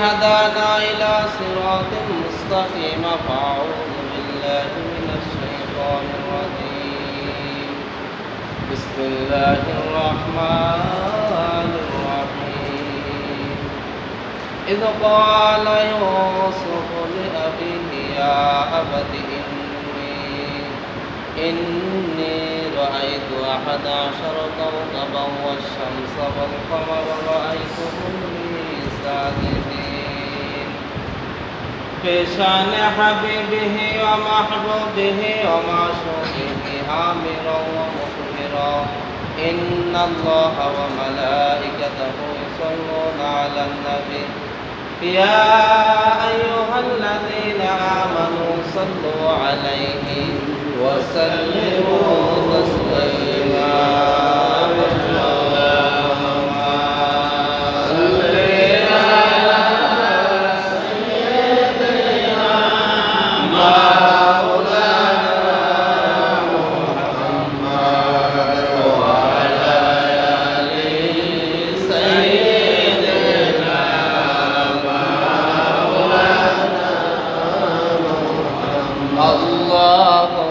هدانا إلى صراط مستقيم. فأعوذ بالله من الشيطان الرجيم. بسم الله الرحمن الرحيم. إذ قال يوسف لأبيه يا أبت إني إني رأيت أحد عشر كوكبا والشمس والقمر رأيتهم لي ساجدين. بشان حبيبه ومحبوبه ومعشوقه عامرا ومخبرا إن الله وملائكته يصلون على النبي. يا أيها الذين آمنوا صلوا عليه وسلموا اللهم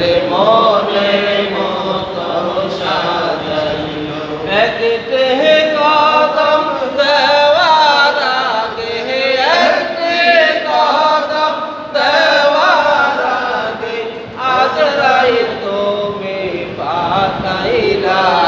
আরে মনের মতো সাজাইল। একটে কদম দেওয়ার আগে একটে কদম দেওয়ার আগে আজরাই তুমি পাঠাইলা